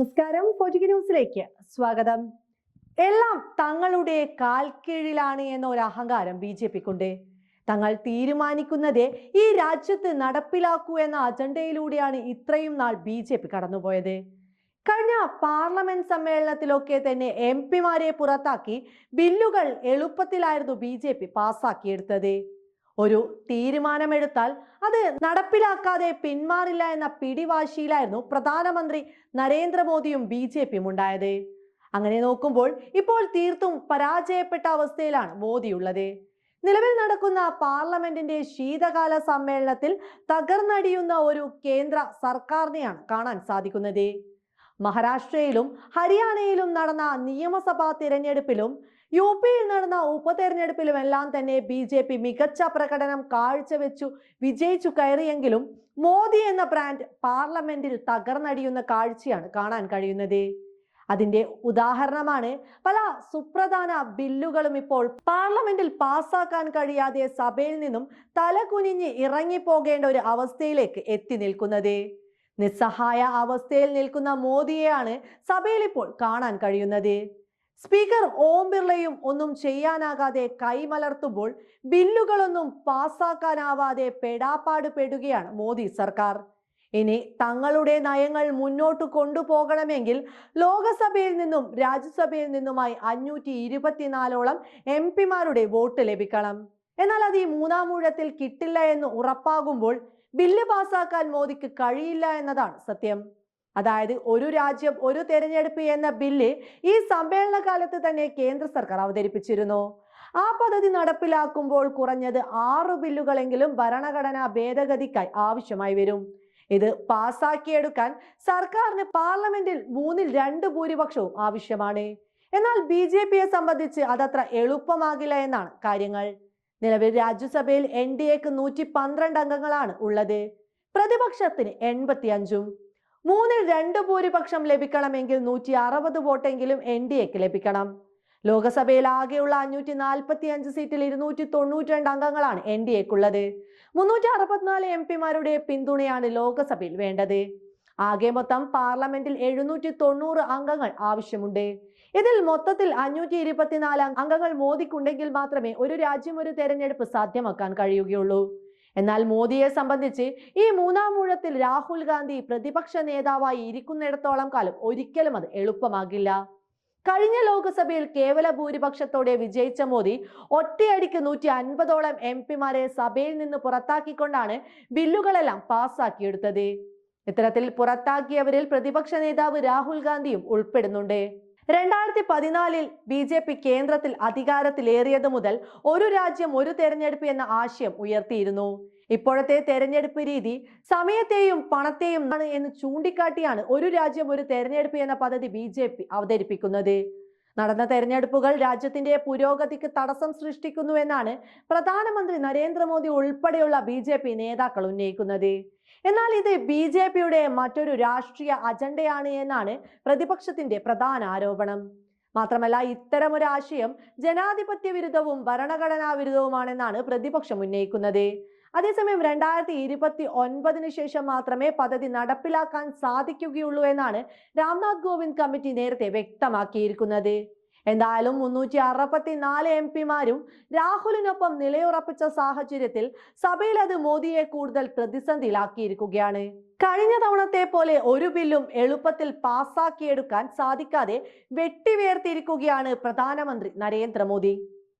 നമസ്കാരം. പോജിക ന്യൂസിലേക്ക് സ്വാഗതം. എല്ലാം തങ്ങളുടെ കാൽ കീഴിലാണ് എന്ന ഒരു അഹങ്കാരം ബി ജെ പിക്കുണ്ട്. തങ്ങൾ തീരുമാനിക്കുന്നതേ ഈ രാജ്യത്ത് നടപ്പിലാക്കൂ എന്ന അജണ്ടയിലൂടെയാണ് ഇത്രയും നാൾ ബി ജെ പി കടന്നുപോയത്. കഴിഞ്ഞ പാർലമെന്റ് സമ്മേളനത്തിലൊക്കെ തന്നെ എം പിമാരെ പുറത്താക്കി ബില്ലുകൾ എളുപ്പത്തിലായിരുന്നു ബി ജെ പി പാസ്സാക്കിയെടുത്തത് ഒരു തീരുമാനമെടുത്താൽ അത് നടപ്പിലാക്കാതെ പിന്മാറില്ല എന്ന പിടിവാശിയിലായിരുന്നു പ്രധാനമന്ത്രി നരേന്ദ്രമോദിയും ബി ജെ പിയും ഉണ്ടായത്. അങ്ങനെ നോക്കുമ്പോൾ ഇപ്പോൾ തീർത്തും പരാജയപ്പെട്ട അവസ്ഥയിലാണ് മോദിയുള്ളത് നിലവിൽ നടക്കുന്ന പാർലമെന്റിന്റെ ശീതകാല സമ്മേളനത്തിൽ തകർന്നടിയുന്ന ഒരു കേന്ദ്ര സർക്കാരിനെയാണ് കാണാൻ സാധിക്കുന്നത്. മഹാരാഷ്ട്രയിലും ഹരിയാനയിലും നടന്ന നിയമസഭാ തിരഞ്ഞെടുപ്പിലും യു പിയിൽ നടന്ന ഉപതെരഞ്ഞെടുപ്പിലുമെല്ലാം തന്നെ ബി ജെ പി മികച്ച പ്രകടനം കാഴ്ചവെച്ചു വിജയിച്ചു കയറിയെങ്കിലും മോദി എന്ന ബ്രാൻഡ് പാർലമെന്റിൽ തകർന്നടിയുന്ന കാഴ്ചയാണ് കാണാൻ കഴിയുന്നത്. അതിന്റെ ഉദാഹരണമാണ് പല സുപ്രധാന ബില്ലുകളും ഇപ്പോൾ പാർലമെന്റിൽ പാസ്സാക്കാൻ കഴിയാതെ സഭയിൽ നിന്നും തലകുനിഞ്ഞ് ഇറങ്ങിപ്പോകേണ്ട ഒരു അവസ്ഥയിലേക്ക് എത്തി നിൽക്കുന്നത്. നിസ്സഹായ അവസ്ഥയിൽ നിൽക്കുന്ന മോദിയെയാണ് സഭയിൽ ഇപ്പോൾ കാണാൻ കഴിയുന്നത്. സ്പീക്കർ ഓം ബിർളയും ഒന്നും ചെയ്യാനാകാതെ കൈമലർത്തുമ്പോൾ ബില്ലുകളൊന്നും പാസ്സാക്കാനാവാതെ പെടാപ്പാട് പെടുകയാണ് മോദി സർക്കാർ. ഇനി തങ്ങളുടെ നയങ്ങൾ മുന്നോട്ട് കൊണ്ടുപോകണമെങ്കിൽ ലോകസഭയിൽ നിന്നും രാജ്യസഭയിൽ നിന്നുമായി അഞ്ഞൂറ്റി ഇരുപത്തിനാലോളം എം പിമാരുടെ വോട്ട് ലഭിക്കണം. എന്നാൽ അത് ഈ മൂന്നാം ഊഴത്തിൽ കിട്ടില്ല എന്ന് ഉറപ്പാകുമ്പോൾ ബില്ല് പാസാക്കാൻ മോദിക്ക് കഴിയില്ല എന്നതാണ് സത്യം. അതായത് ഒരു രാജ്യം ഒരു തെരഞ്ഞെടുപ്പ് എന്ന ബില്ല് ഈ സമ്മേളന കാലത്ത് തന്നെ കേന്ദ്ര സർക്കാർ അവതരിപ്പിച്ചിരുന്നു. ആ പദ്ധതി നടപ്പിലാക്കുമ്പോൾ കുറഞ്ഞത് ആറു ബില്ലുകളെങ്കിലും ഭരണഘടനാ ഭേദഗതിക്കായി ആവശ്യമായി വരും. ഇത് പാസാക്കിയെടുക്കാൻ സർക്കാരിന് പാർലമെന്റിൽ മൂന്നിൽ രണ്ട് ഭൂരിപക്ഷവും ആവശ്യമാണ്. എന്നാൽ ബി ജെ പിയെ സംബന്ധിച്ച് അതത്ര എളുപ്പമാകില്ല എന്നാണ് കാര്യങ്ങൾ. നിലവിൽ രാജ്യസഭയിൽ എൻ ഡി എക്ക് നൂറ്റി പന്ത്രണ്ട് അംഗങ്ങളാണ് ഉള്ളത്. പ്രതിപക്ഷത്തിന് എൺപത്തി അഞ്ചും മൂന്നിൽ രണ്ട് ഭൂരിപക്ഷം ലഭിക്കണമെങ്കിൽ നൂറ്റി അറുപത് വോട്ടെങ്കിലും എൻ ഡി എക്ക് ലഭിക്കണം. ലോകസഭയിൽ ആകെയുള്ള അഞ്ഞൂറ്റി നാൽപ്പത്തി അഞ്ച് സീറ്റിൽ ഇരുന്നൂറ്റി തൊണ്ണൂറ്റി രണ്ട് അംഗങ്ങളാണ് എൻ ഡി എക്കുള്ളത്. മുന്നൂറ്റി അറുപത്തിനാല് എം പിമാരുടെ പിന്തുണയാണ് ലോകസഭയിൽ വേണ്ടത്. ആകെ മൊത്തം പാർലമെന്റിൽ എഴുന്നൂറ്റി തൊണ്ണൂറ് അംഗങ്ങൾ ആവശ്യമുണ്ട്. ഇതിൽ മൊത്തത്തിൽ അഞ്ഞൂറ്റി ഇരുപത്തിനാല് അംഗങ്ങൾ മോദിക്കുണ്ടെങ്കിൽ മാത്രമേ ഒരു രാജ്യം ഒരു തെരഞ്ഞെടുപ്പ് സാധ്യമാക്കാൻ കഴിയുകയുള്ളൂ. എന്നാൽ മോദിയെ സംബന്ധിച്ച് ഈ മൂന്നാം ഊഴത്തിൽ രാഹുൽ ഗാന്ധി പ്രതിപക്ഷ നേതാവായി ഇരിക്കുന്നിടത്തോളം കാലം ഒരിക്കലും അത് എളുപ്പമാകില്ല. കഴിഞ്ഞ ലോക്സഭയിൽ കേവല ഭൂരിപക്ഷത്തോടെ വിജയിച്ച മോദി ഒറ്റയടിക്ക് നൂറ്റി അൻപതോളം എം പിമാരെ സഭയിൽ നിന്ന് പുറത്താക്കിക്കൊണ്ടാണ് ബില്ലുകളെല്ലാം പാസ്സാക്കിയെടുത്തത് ഇത്തരത്തിൽ പുറത്താക്കിയവരിൽ പ്രതിപക്ഷ നേതാവ് രാഹുൽ ഗാന്ധിയും ഉൾപ്പെടുന്നുണ്ട്. രണ്ടായിരത്തി പതിനാലിൽ ബി ജെ പി കേന്ദ്രത്തിൽ അധികാരത്തിലേറിയത് മുതൽ ഒരു രാജ്യം ഒരു തെരഞ്ഞെടുപ്പ് എന്ന ആശയം ഉയർത്തിയിരുന്നു. ഇപ്പോഴത്തെ തെരഞ്ഞെടുപ്പ് രീതി സമയത്തെയും പണത്തെയും എന്ന് ചൂണ്ടിക്കാട്ടിയാണ് ഒരു രാജ്യം ഒരു തെരഞ്ഞെടുപ്പ് എന്ന പദ്ധതി ബി ജെ പി അവതരിപ്പിക്കുന്നത്. നടന്ന തെരഞ്ഞെടുപ്പുകൾ രാജ്യത്തിന്റെ പുരോഗതിക്ക് തടസ്സം സൃഷ്ടിക്കുന്നു എന്നാണ് പ്രധാനമന്ത്രി നരേന്ദ്രമോദി ഉൾപ്പെടെയുള്ള ബി നേതാക്കൾ ഉന്നയിക്കുന്നത്. എന്നാൽ ഇത് ബി ജെ പിയുടെ മറ്റൊരു രാഷ്ട്രീയ അജണ്ടയാണ് എന്നാണ് പ്രതിപക്ഷത്തിന്റെ പ്രധാന ആരോപണം. മാത്രമല്ല ഇത്തരമൊരു ആശയം ജനാധിപത്യ വിരുദ്ധവും ഭരണഘടനാ വിരുദ്ധവുമാണെന്നാണ് പ്രതിപക്ഷം ഉന്നയിക്കുന്നത്. അതേസമയം രണ്ടായിരത്തി ഇരുപത്തി ഒൻപതിന് ശേഷം മാത്രമേ പദ്ധതി നടപ്പിലാക്കാൻ സാധിക്കുകയുള്ളൂ എന്നാണ് രാംനാഥ് കോവിന്ദ് കമ്മിറ്റി നേരത്തെ വ്യക്തമാക്കിയിരിക്കുന്നത്. എന്തായാലും മുന്നൂറ്റി അറുപത്തി നാല് എം പിമാരും രാഹുലിനൊപ്പം നിലയുറപ്പിച്ച സാഹചര്യത്തിൽ സഭയിൽ അത് മോദിയെ കൂടുതൽ പ്രതിസന്ധിയിലാക്കിയിരിക്കുകയാണ്. കഴിഞ്ഞ തവണത്തെ പോലെ ഒരു ബില്ലും എളുപ്പത്തിൽ പാസ്സാക്കിയെടുക്കാൻ സാധിക്കാതെ വെട്ടിവേർത്തിരിക്കുകയാണ് പ്രധാനമന്ത്രി നരേന്ദ്രമോദി.